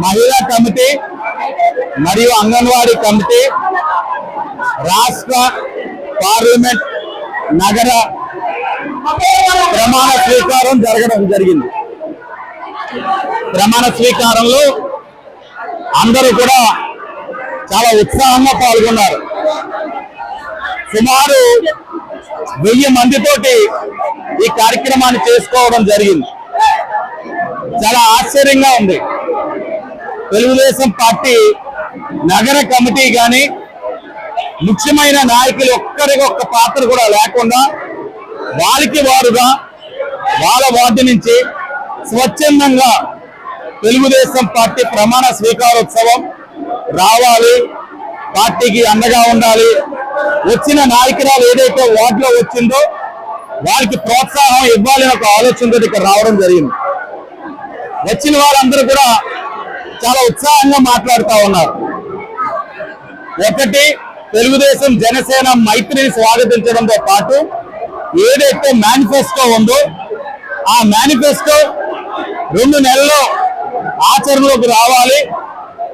మహిళా కమిటీ మరియు అంగన్వాడీ కమిటీ రాష్ట్ర పార్లమెంట్ నగర ప్రమాణ స్వీకారం జరగడం జరిగింది. ప్రమాణ స్వీకారంలో అందరూ కూడా చాలా ఉత్సాహంగా పాల్గొన్నారు. సుమారు వెయ్యి మందితోటి ఈ కార్యక్రమాన్ని చేసుకోవడం జరిగింది. చాలా ఆశ్చర్యంగా ఉంది. తెలుగుదేశం పార్టీ నగర కమిటీ కానీ ముఖ్యమైన నాయకులు ఒక్కరికి ఒక్క పాత్ర కూడా లేకుండా వాళ్ళకి వారుగా వాళ్ళ వార్డు నుంచి స్వచ్ఛందంగా తెలుగుదేశం పార్టీ ప్రమాణ స్వీకారోత్సవం రావాలి. పార్టీకి అండగా ఉండాలి. వచ్చిన నాయకురాలు ఏదైతే వార్డులో వచ్చిందో వారికి ప్రోత్సాహం ఇవ్వాలని ఒక ఆలోచనతో ఇక్కడ రావడం జరిగింది. వచ్చిన వాళ్ళందరూ కూడా చాలా ఉత్సాహంగా మాట్లాడుతూ ఉన్నారు. ఒకటి తెలుగుదేశం జనసేన మైత్రిని స్వాగతించడంతో పాటు ఏదైతే మేనిఫెస్టో ఉందో ఆ మేనిఫెస్టో రెండు నెలల్లో ఆచరణలోకి రావాలి.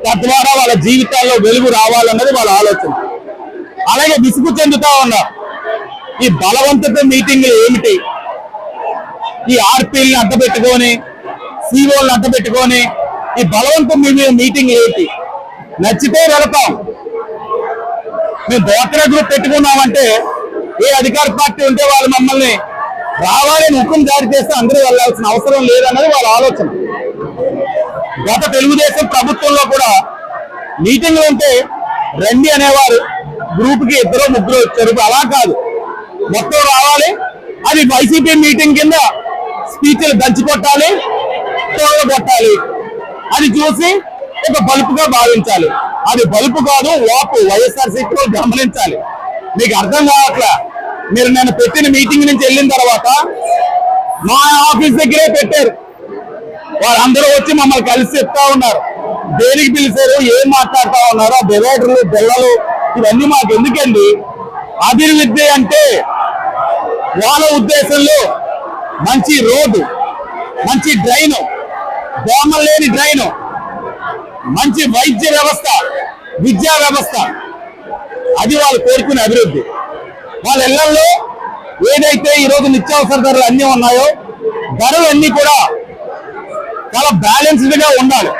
తద్వారా వాళ్ళ జీవితాల్లో వెలుగు రావాలన్నది వాళ్ళ ఆలోచన. అలాగే విసుగు చెందుతా ఉన్నారు. ఈ బలవంతత మీటింగ్లు ఏమిటి? ఈ ఆర్పీల్ని అడ్డబెట్టుకొని సీఓల్ని అడ్డబెట్టుకొని ఈ బలవంతం మీ- మీటింగ్ ఏంటి నచ్చితే వెళతాం. మేము డోక్రా గ్రూప్ పెట్టుకున్నామంటే ఏ అధికార పార్టీ ఉంటే వాళ్ళు మమ్మల్ని రావాలని హుకుం జారీ చేస్తే అందరూ వెళ్ళాల్సిన అవసరం లేదన్నది వాళ్ళ ఆలోచన. గత తెలుగుదేశం ప్రభుత్వంలో కూడా మీటింగ్లు ఉంటే రండి అనేవారు. గ్రూప్కి ఇద్దరు ముగ్గురు వచ్చారు. అలా కాదు. మొత్తం రావాలి. అది వైసీపీ మీటింగ్ కింద స్పీచ్లు దంచి కొట్టాలి కొట్టాలి అది చూసి ఒక బలుపుగా భావించాలి. అది బలుపు కాదు వాపు వైఎస్ఆర్ సిపిలో గమనించాలి. మీకు అర్థం కావట్లా? మీరు నేను పెట్టిన మీటింగ్ నుంచి వెళ్ళిన తర్వాత మా ఆఫీస్ దగ్గరే పెట్టారు. వాళ్ళందరూ వచ్చి మమ్మల్ని కలిసి చెప్తా ఉన్నారు. దేనికి పిలిచారు? ఏం మాట్లాడుతా ఉన్నారో? బెవేటర్లు బెల్లలు బిల్లలు ఇవన్నీ మాకు ఎందుకండి? అభివృద్ధి అంటే వాళ్ళ ఉద్దేశంలో మంచి రోడ్డు మంచి డ్రైను దోమలు లేని డ్రైను. మంచి వైద్య వ్యవస్థ విద్యా వ్యవస్థ. అది వాళ్ళు కోరుకునే అభివృద్ధి. వాళ్ళ ఇళ్ళలో ఏదైతే ఈరోజు నిత్యావసర ధరలు అన్నీ ఉన్నాయో ధరలు అన్నీ కూడా చాలా బ్యాలెన్స్డ్గా ఉండాలి.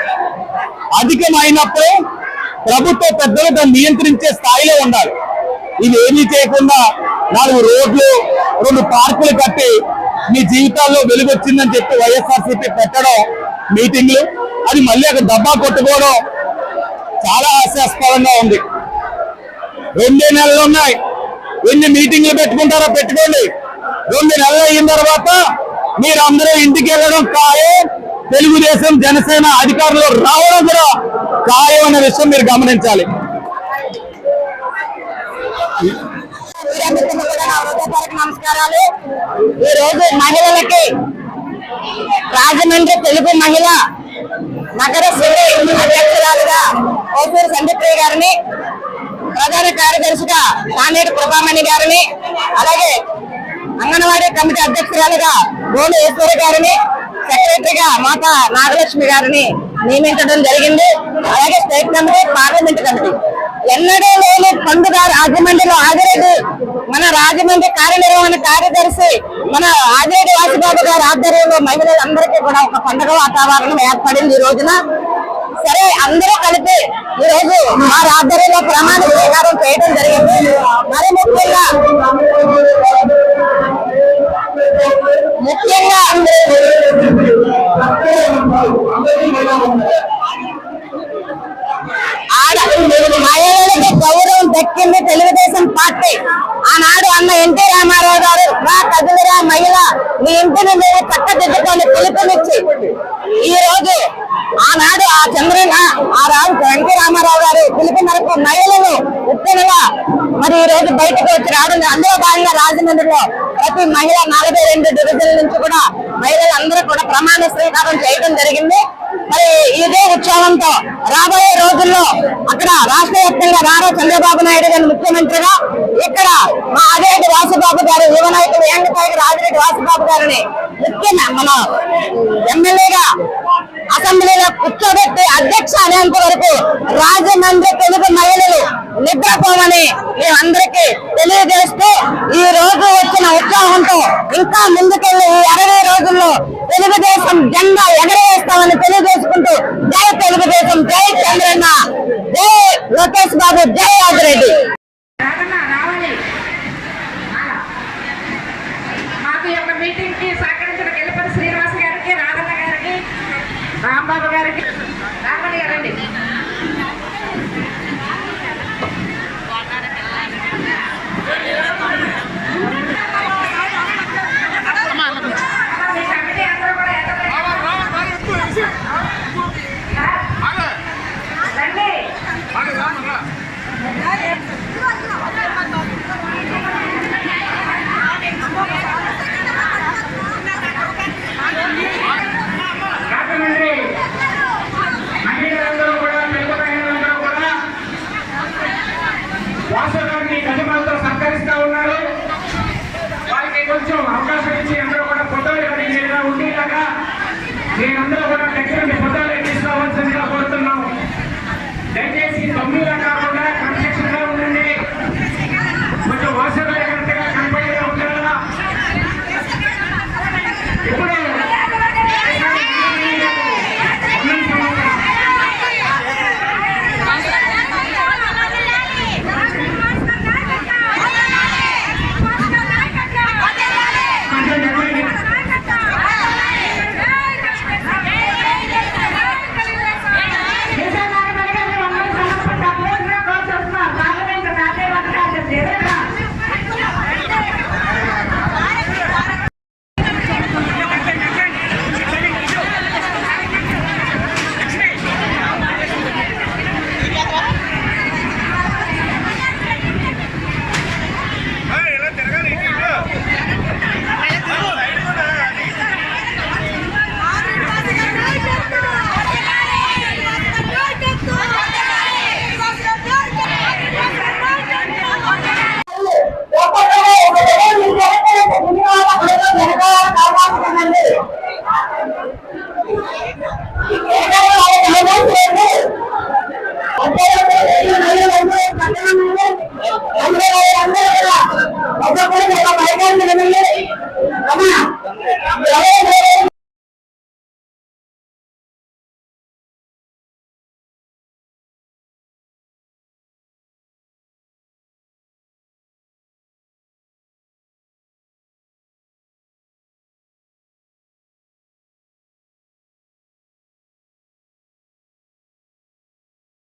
అధికమైనప్పుడు ప్రభుత్వ పెద్దలు దాన్ని నియంత్రించే స్థాయిలో ఉండాలి. ఇది ఏమీ చేయకుండా నాలుగు రోడ్లు రెండు పార్కులు కట్టి మీ జీవితాల్లో వెలుగొచ్చిందని చెప్పి వైఎస్ఆర్సీపీ పెట్టడం మీటింగ్లు అది మళ్ళీ అక్కడ డబ్బా కొట్టుకోవడం చాలా హాస్యాస్పదంగా ఉంది. రెండే నెలలు ఉన్నాయి. ఎన్ని మీటింగ్లు పెట్టుకుంటారో పెట్టుకోండి. రెండు నెలలు అయిన తర్వాత మీరు అందరూ ఇంటికి వెళ్ళడం ఖాయం. తెలుగుదేశం జనసేన అధికారులు రావడం కూడా ఖాయం అనే విషయం మీరు గమనించాలి. నమస్కారాలు. ఈ రోజు మహిళలకి రాజమండ్రి తెలుగు మహిళ నగర శ్రీ అధ్యక్షురాలుగా ఓసూరు సంధ్యప్రియ గారిని ప్రధాన కార్యదర్శిగా నానేడు ప్రభామణి గారిని అలాగే అంగన్వాడీ కమిటీ అధ్యక్షురాలుగా గోలు ఈశ్వరి గారిని సెక్రటరీగా మాత నాగలక్ష్మి గారిని నియమించడం జరిగింది. అలాగే స్టేట్ కమిటీ పార్లమెంట్ కమిటీ. ఎన్నడూ లేని పండుగ రాజమండ్రిలో ఆదిరెడ్డి మన రాజమండ్రి కార్యనిర్వహణ కార్యదర్శి మన ఆదిరెడ్డి వాసుబాబు గారి ఆధ్వర్యంలో మహిళలందరికీ కూడా ఒక పండుగ వాతావరణం ఏర్పడింది ఈ రోజున. సరే అందరూ కలిపి ఈ రోజు మా ఆధ్వర్యంలో ప్రమాణ స్వీకారం చేయడం జరిగింది. మరి ముఖ్యంగా ముఖ్యంగా ఆడ మహిళలకి గౌరవం దక్కింది తెలుగుదేశం పార్టీ. ఆనాడు అన్న ఎన్టీ రామారావు గారు రా కదిలిరా మహిళ మీ ఇంటిని మీరు చక్కదిద్దుకొని పిలుపునిచ్చి. ఈ రోజు ఆనాడు ఆ చంద్రన ఆ రావు ఎన్టీ రామారావు గారు పిలుపు మేరకు మహిళను ఉత్తెనగా మరి ఈ రోజు బయటకు వచ్చి రావడం అందులో భాగంగా రాజమండ్రిలో ప్రతి మహిళ నలభై రెండు డివిజన్ల నుంచి కూడా మహిళలందరూ కూడా ప్రమాణ స్వీకారం చేయడం జరిగింది. మరి ఇదే ఉత్సవంతో రాబోయే రోజుల్లో అక్కడ రాష్ట్ర వ్యాప్తంగా నారా చంద్రబాబు నాయుడు గారు ముఖ్యమంత్రిగా ఇక్కడ మా అదేటి వాసుబాబు గారు యువ నాయకుడు వెంకటయ్య రాజిరెడ్డి వాసుబాబు గారిని ముఖ్యంగా మన ఎమ్మెల్యేగా అసెంబ్లీలో కూర్చోబెట్టి అధ్యక్ష అనేంత వరకు రాజమండ్రి తెలుగు మహిళలు నిద్రపోమని మేమందరికీ తెలియజేస్తూ ఈ రోజు వచ్చిన ఉత్సాహంతో ఇంకా ముందుకెళ్ళి ఈ అరవై రోజుల్లో తెలుగుదేశం జెండా ఎగరవేస్తామని తెలియజేసుకుంటూ జై తెలుగుదేశం జై చంద్రన్న జై లోకేష్ బాబు జై యాదిరెడ్డి రాదన్నా రావాలి మాకు ఈ యొక్క మీటింగ్కి సహకరించిన గెలుపతి శ్రీనివాస్ గారికి రాధన్న గారికి రాంబాబు గారికి రామణి గారండి మీ కమిటీ అందరూ కూడా ఎక్కడ రండి రాజమండ్రి మహిళలందరూ కూడా తెలుగు మహిళలందరూ కూడా వాసు గారిని గజమాలతో సత్కరిస్తా ఉన్నారు వారికి కొంచెం అవకాశం ఇచ్చి అందరూ కూడా ఫోటోలు కలిగినగా ఉండేలాగా మీరందరూ కూడా అందరూ కూడా ఒక మైకాన్ని వినండి అమ్మా